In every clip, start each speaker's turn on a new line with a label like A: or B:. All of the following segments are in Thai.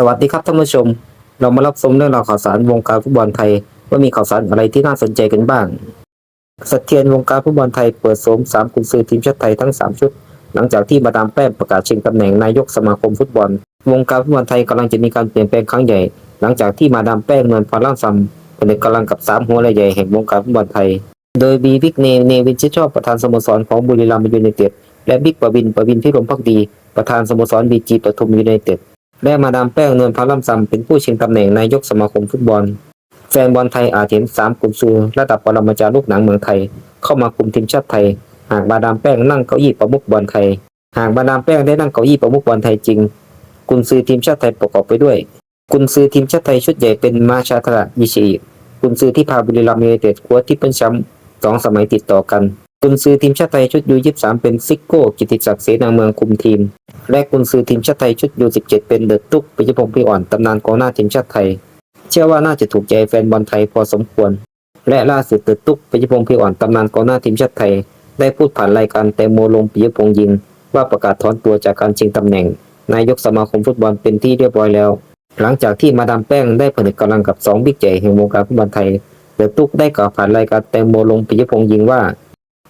A: สวัสดีครับท่านผู้ชม เรามารับชมเรื่องราวข่าวสารวงการฟุตบอลไทย ว่ามีข่าวสารอะไรที่น่าสนใจกันบ้างสเทียนวงการฟุตบอลไทยเปิดโสมสามกุนซือทีมชาติไทยทั้งสามชุด หลังจากที่มาดามแป้งประกาศชิงตำแหน่งนายกสมาคมฟุตบอล วงการฟุตบอลไทยกำลังจะมีการเปลี่ยนแปลงครั้งใหญ่ หลังจากที่มาดามแป้งเงินพาร่างซัมผนึกกำลังกับสามหัวใหญ่แห่งวงการฟุตบอลไทย โดยบีวิกเนเนวินชิดชอบประธานสโมสรของบุรีรัมย์ยูไนเต็ดและบิ๊กปวินปวินพิรมพักดี ประธานสโมสรบีจีปทุมยูไนเต็ด และมาดามแป้งนวลพาล่ำซำเป็นผู้ชิงตำแหน่งนายกสมาคมฟุตบอล แฟนบอลไทยอาจเห็นสามกลุ่มซูระดับปรมาจารย์ลูกหนังเมืองไทย เข้ามาคุมทีมชาติไทย หากมาดามแป้งนั่งเก้าอี้ประมุขบอลไทย หากมาดามแป้งได้นั่งเก้าอี้ประมุขบอลไทยจริง กุนซือทีมชาติไทยประกอบไปด้วย กุนซือทีมชาติไทยชุดใหญ่เป็นมาชาตระยิชิอิกุนซือที่พาบุรีรัมย์ยูไนเต็ดคว้าทิปเปิลแชมป์สองสมัยติดต่อกัน กุนซือทีมชาติไทยชุดยูยี่สามเป็นซิกโก้ กิติศักดิ์เสนาเมืองคุมทีม และกุนซือทีมชาติไทยชุดยู17 เป็นเดอะตุ๊กปิยพงศ์พี่อ่อนตำนานกองหน้าทีมชาติไทย เชื่อว่าน่าจะถูกใจแฟนบอลไทยพอสมควร และล่าสุดเดอะตุ๊กปิยพงศ์พี่อ่อนตำนานกองหน้าทีมชาติไทย ได้พูดผ่านรายการแตงโมลงปิยพงศ์ยิง ว่าประกาศถอนตัวจากการชิงตำแหน่ง นายกสมาคมฟุตบอลเป็นที่เรียบร้อยแล้ว หลังจากที่มาดามแป้งได้ผนึกกำลังกับสองบิ๊กใหญ่แห่งวงการฟุตบอลไทยเดอะตุ๊กได้กล่าวผ่านรายการแตงโมลงปิยพงศ์ยิงว่า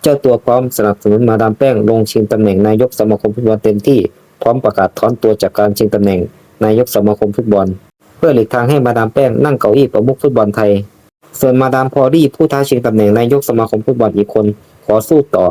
A: เจ้าตัวพร้อมสนับสนุนมาดามแป้งลงชิงตำแหน่งนายกสมาคมฟุตบอลเต็มที่พร้อมประกาศถอนตัวจากการชิงตำแหน่งนายกสมาคมฟุตบอล เพื่อหลีกทางให้มาดามแป้งนั่งเก้าอี้ประมุขฟุตบอลไทย ส่วนมาดามพอลี่ผู้ท้าชิงตำแหน่งนายกสมาคมฟุตบอลอีกคน ขอสู้ต่อ